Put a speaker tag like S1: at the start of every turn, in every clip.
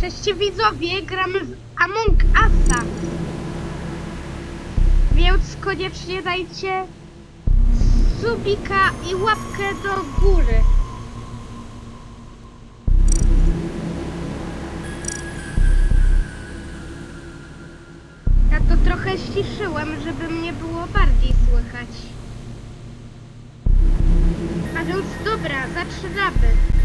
S1: Cześć widzowie, gramy w Among Usa. Więc koniecznie dajcie subika i łapkę do góry. Ja to trochę ściszyłem, żeby mnie było bardziej słychać. A więc dobra, zaczynamy.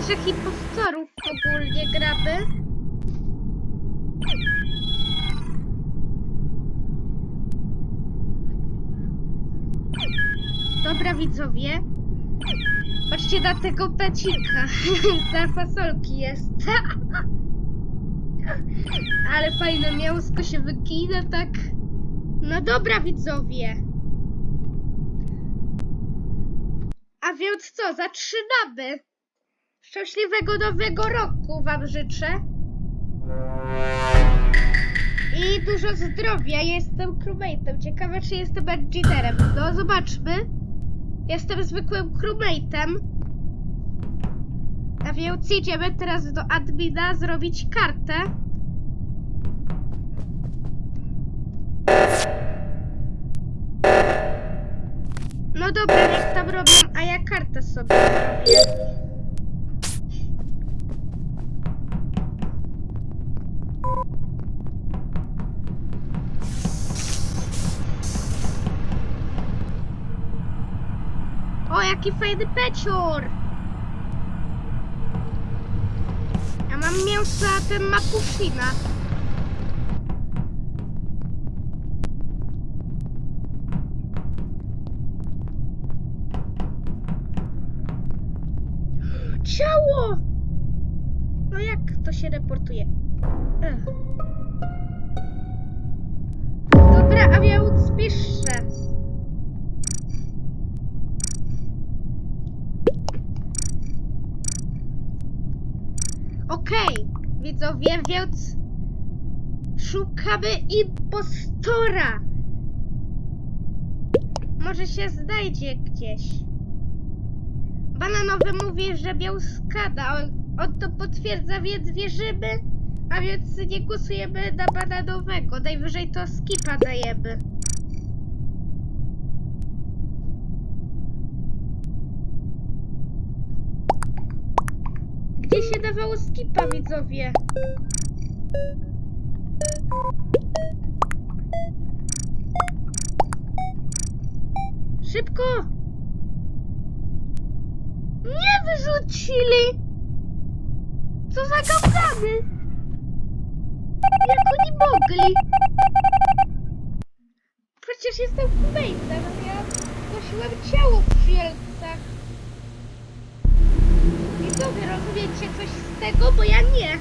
S1: Naszych impostorów ogólnie gramy. Dobra widzowie. Patrzcie na tego pecika. Za fasolki jest. Ale fajne mięsko się wygina tak. No dobra widzowie. A więc co, zaczynamy. Szczęśliwego nowego roku Wam życzę. I dużo zdrowia. Jestem crewmate'em. Ciekawe, czy jestem engineerem. No, zobaczmy. Jestem zwykłym crewmate'em. A więc idziemy teraz do admina zrobić kartę. No dobra, niech tam robią, a ja kartę sobie zrobię. O, jaki fajny pecior! Ja mam mięso, a ten ma puszina. Ciało! No jak to się reportuje? Ech. Dobra, a więc piszę. Okej, widzowie, więc szukamy impostora. Może się znajdzie gdzieś. Bananowy mówi, że miał skada. On, on to potwierdza, więc wierzymy. A więc nie głosujemy na bananowego. Najwyżej to skipa dajemy. Gdzie się dawało skipa, widzowie? Szybko! Nie wyrzucili! Co za gałgany! Jak oni mogli? Przecież jestem crewmate'em, a ja nosiłem ciało w Kielcach. Widzowie, rozumiecie coś z tego? Bo ja nie.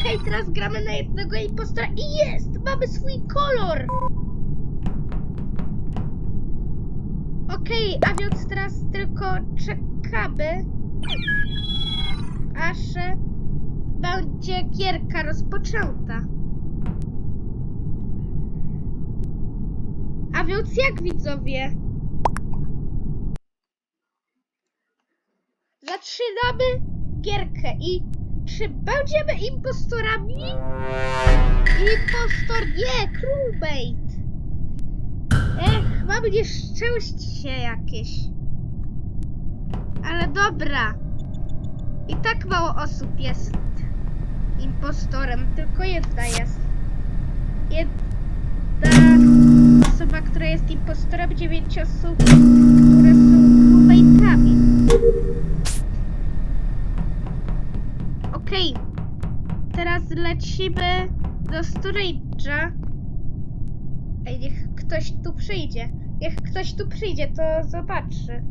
S1: Okej, teraz gramy na jednego impostora i jest! Mamy swój kolor! Okej, a więc teraz tylko czekamy, aż e, będzie gierka rozpoczęta. A więc jak widzowie? Zaczynamy gierkę i czy będziemy impostorami? Impostor nie, crewmate. Ech, mamy nieszczęście jakieś. Ale dobra. I tak mało osób jest impostorem, tylko jedna jest. Jedna osoba, która jest impostorem, dziewięć osób, do storage'a. Ej, niech ktoś tu przyjdzie. Niech ktoś tu przyjdzie, to zobaczy.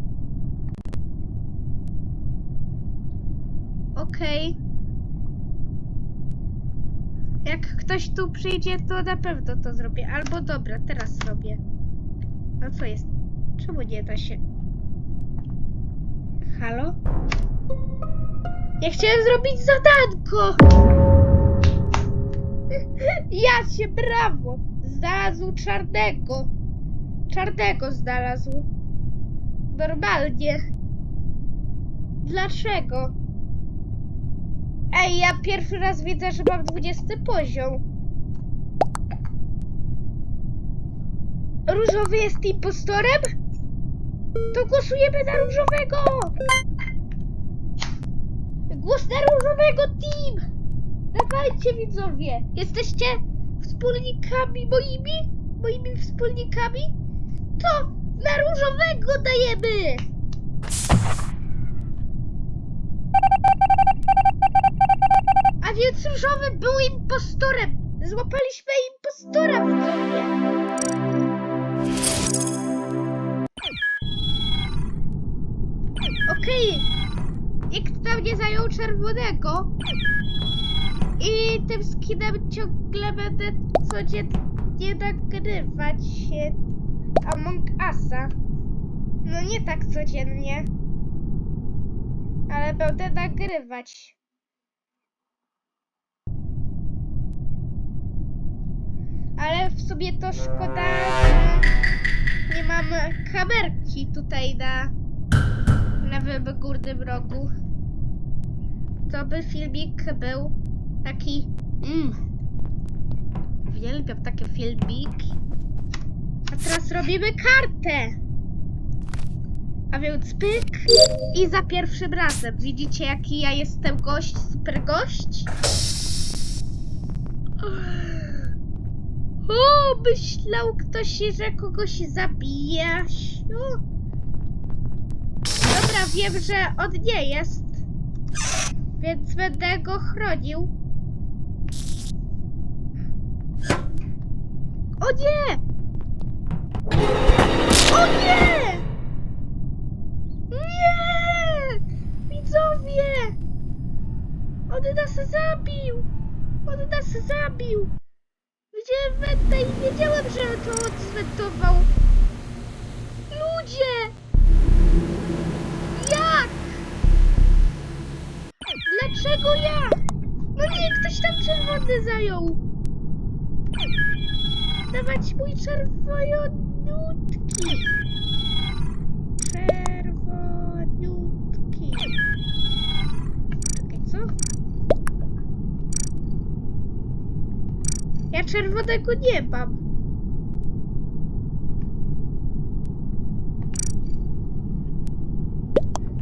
S1: Okej. Jak ktoś tu przyjdzie, to na pewno to zrobię. Albo dobra, teraz zrobię. No co jest? Czemu nie da się? Halo? Ja chciałem zrobić zadanko! Ja się brawo! Znalazł czarnego! Czarnego znalazł. Normalnie. Dlaczego? Ej, ja pierwszy raz widzę, że mam 20 poziom. Różowy jest impostorem? To głosujemy na różowego! Głos na różowego team! Dawajcie widzowie! Jesteście wspólnikami moimi? Moimi wspólnikami? To na różowego dajemy! A więc różowy był impostorem! Złapaliśmy impostora widzowie! Okej, nikt tam nie zajął czerwonego. I tym skinem ciągle będę codziennie nagrywać się Among Usa. No nie tak codziennie. Ale będę nagrywać. Ale w sumie to szkoda, że nie mam kamerki tutaj na lewym górnym rogu. To by filmik był taki. Mm, uwielbiam takie filmiki. A teraz robimy kartę. A więc pyk i za pierwszym razem. Widzicie jaki ja jestem gość, super gość? O, myślał ktoś, że kogoś zabijasz. O. Dobra, wiem, że on nie jest. Więc będę go chronił. O nie! O nie! Nie! Widzowie! On nas zabił! On nas zabił! Widziałem wentę i wiedziałem, że to on zwentował. Ludzie! Jak? Dlaczego ja? No nie, ktoś tam czerwony zajął. Dawać mój czerwoniutki. Czerwoniutki. Czekaj, co? Ja czerwonego nie mam.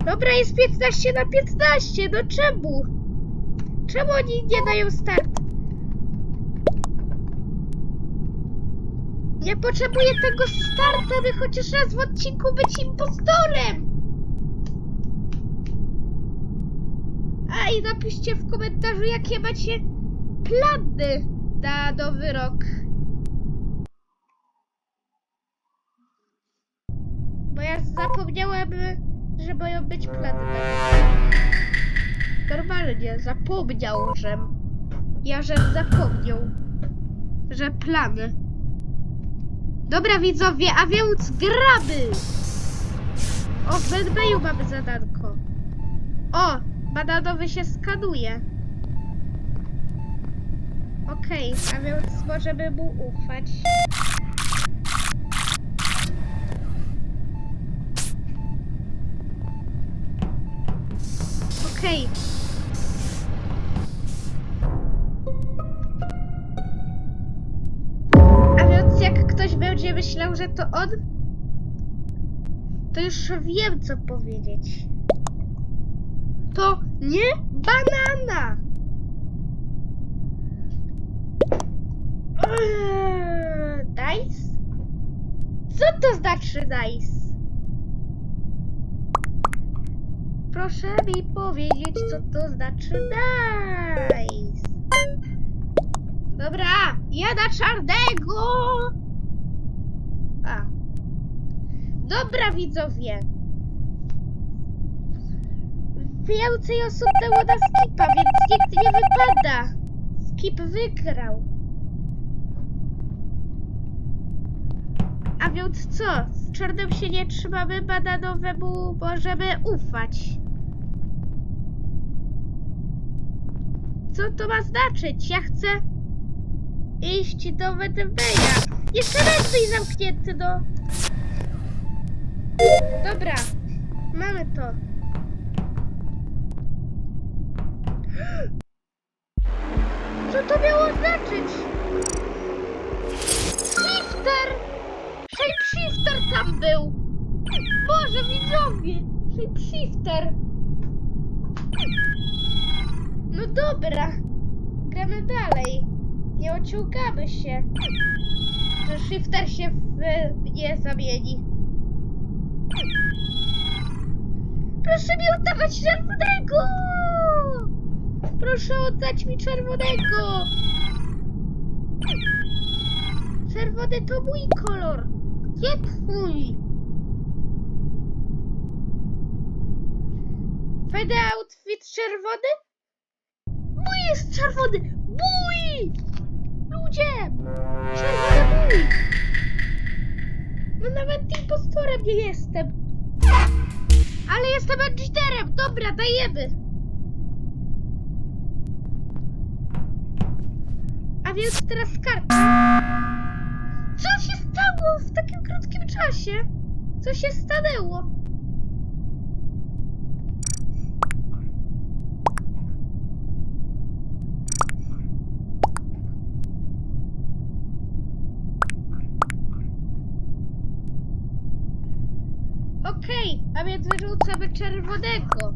S1: Dobra, jest 15 na 15, no czemu? Czemu oni nie dają start? Ja potrzebuję tego starta, by chociaż raz w odcinku być impostorem! A i napiszcie w komentarzu, jakie macie plany na nowy rok. Bo ja zapomniałem, że mają być plany. Normalnie, zapomniał, że... Ja, że zapomniał, że plany. Dobra widzowie, a więc gramy! O, w Medbayu mamy zadanko. O, bananowy się skanuje. Okej, a więc możemy mu ufać. Okej. A że to on, to już wiem co powiedzieć. To nie banana! Eee, Dice? Co to znaczy dice? Proszę mi powiedzieć, co to znaczy dice. Dobra, ja na czarnego! A. Dobra, widzowie. Więcej osób dało na skipa, więc nikt nie wypada. Skip wygrał. A więc co? Z czarnym się nie trzymamy, bananowemu możemy ufać. Co to ma znaczyć? Ja chcę iść do Wedebeja. Jeszcze raz być zamknięty, no. Dobra, mamy to. Co to miało znaczyć? Shifter! Shapeshifter tam był! Boże, widzowie! Shapeshifter! No dobra, gramy dalej. Nie ociągamy się, że shifter się w mnie zamieni. Proszę mi oddawać czerwonego! Proszę oddać mi czerwonego! Czerwony to mój kolor, nie twój! Fajny outfit czerwony? Mój jest czerwony! Mój! Ludzie! Czerwony! No nawet impostorem nie jestem. Ale jestem cheaterem. Dobra, dajemy. A więc teraz karta. Co się stało w takim krótkim czasie? Co się stanęło? Okej, a więc wyrzucamy czerwonego.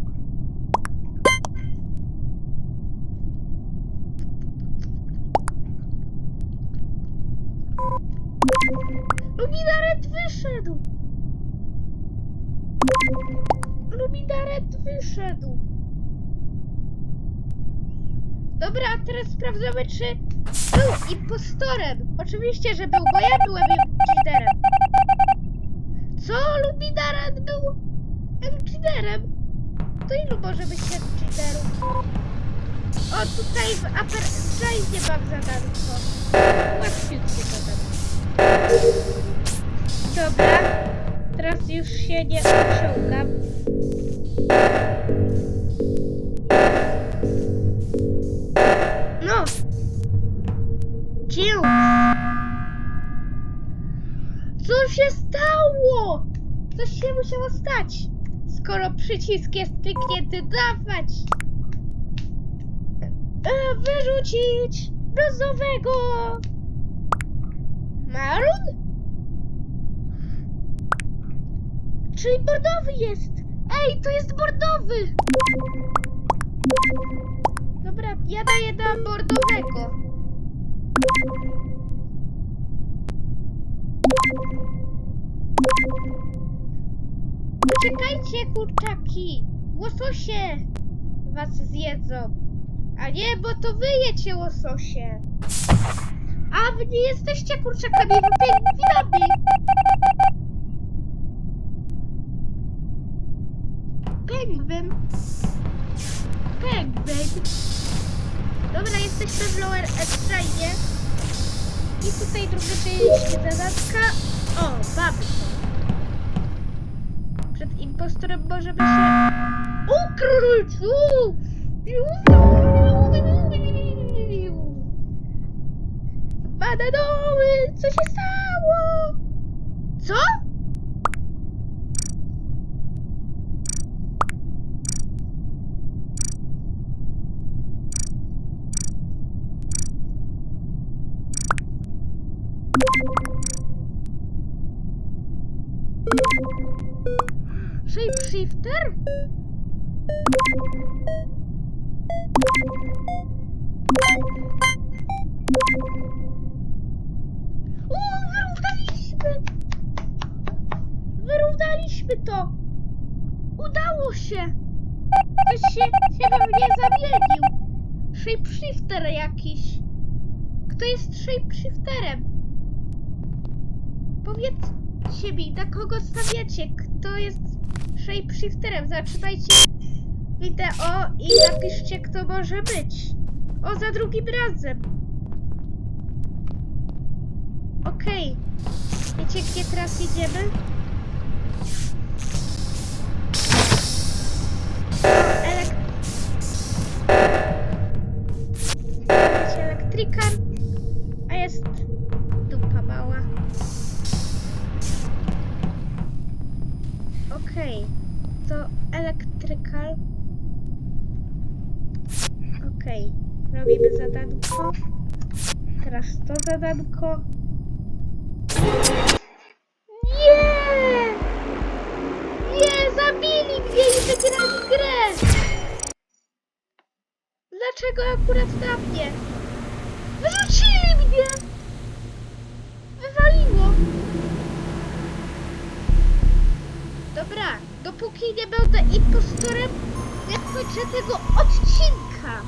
S1: Luminaret wyszedł. Luminaret wyszedł. Dobra, a teraz sprawdzamy, czy był impostorem. Oczywiście, że był, bo ja byłem cheaterem. Co? Luminaret był cheaterem? To ilu może być cheaterów? O, tutaj w Upper Giant mam zadanko. Łatwiutkie zadanko. Dobra. Teraz już się nie ociągam. No. Dzięki. Co się stało? Coś się musiało stać. Skoro przycisk jest kliknięty, dawać. E, wyrzucić brązowego. Maroon? Czyli bordowy jest. Ej, to jest bordowy. Dobra, ja daję na bordowego. Poczekajcie, kurczaki! Łososie was zjedzą. A nie, bo to wy jecie łososie. A wy nie jesteście kurczakami, wy pingwinami. Pingwin. Pingwin. Dobra, jesteśmy w Lower Extrajnie. I tutaj druga część zadacka. O, mamy Przed impostorem możemy się ukryć! U! Banadoły! Co się stało? Co? Shapeshifter? O, wyrównaliśmy! Wyrównaliśmy to! Udało się! Ktoś się, się we mnie zamienił! Shapeshifter jakiś! Kto jest shapeshifterem? Powiedzcie mi, na kogo stawiacie? Kto jest shapeshifterem? Zatrzymajcie wideo i napiszcie, kto może być. O, za drugim razem. Okej. Wiecie, gdzie teraz idziemy? Okej. To electrical. Okej. Robimy zadanko. Teraz to zadanko. Nie! Nie! Zabili mnie i wygrali grę! Dlaczego akurat na mnie? Wyrzucili mnie! Wywaliło! Dobra, dopóki nie będę impostorem, nie kończę tego odcinka.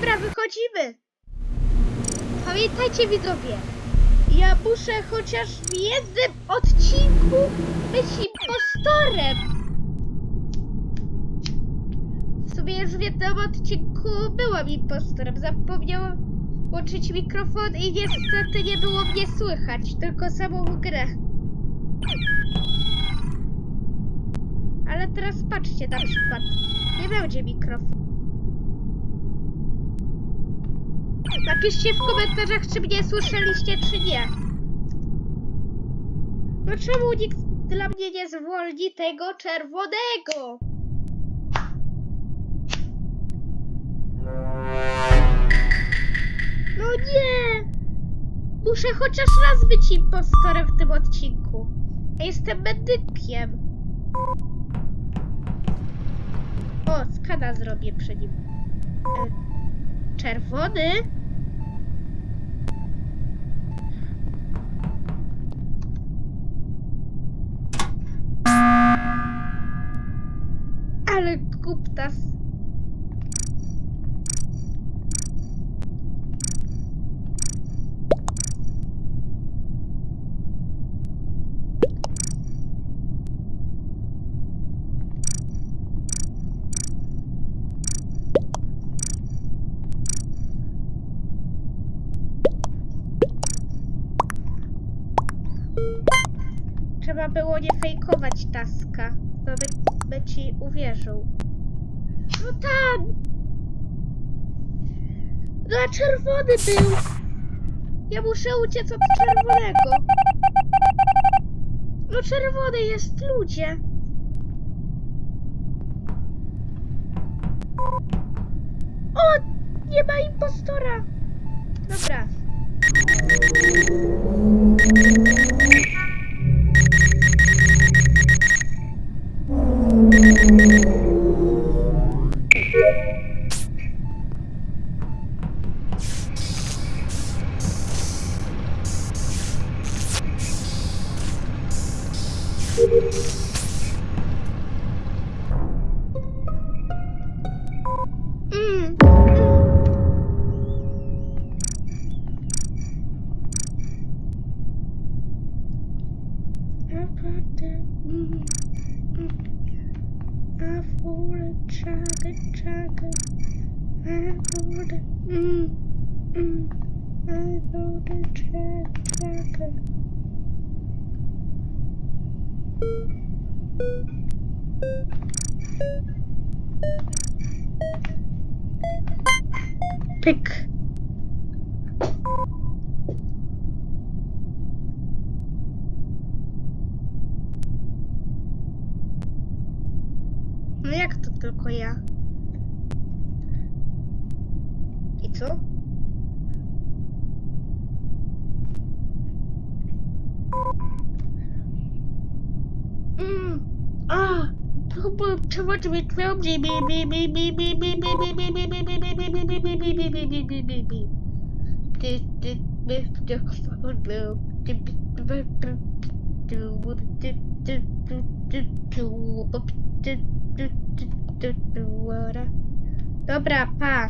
S1: Dobra, wychodzimy. Pamiętajcie widzowie, ja muszę chociaż w jednym odcinku być impostorem. W sumie już w jednym odcinku byłam impostorem. Zapomniałam włączyć mikrofon i niestety nie było mnie słychać, tylko samą grę. Ale teraz patrzcie na przykład, nie będzie mikrofonu. Napiszcie w komentarzach, czy mnie słyszeliście, czy nie. No czemu nikt dla mnie nie zwolni tego czerwonego? No nie! Muszę chociaż raz być impostorem w tym odcinku. Ja jestem medykiem. O, skana zrobię przy nim. E, czerwony? Ale kuptas. Trzeba było nie fejkować taska. To by, by ci uwierzył. No tam! No czerwony był! Ja muszę uciec od czerwonego. No czerwony jest, ludzie. O! Nie ma impostora! Dobra. Chugga chugga. I wanna mm mm. I wanna chugga chugga. Pick. No jak to tylko ja? I co? Mm. Ah! Purple turret with 12 GB. Dobra, pa.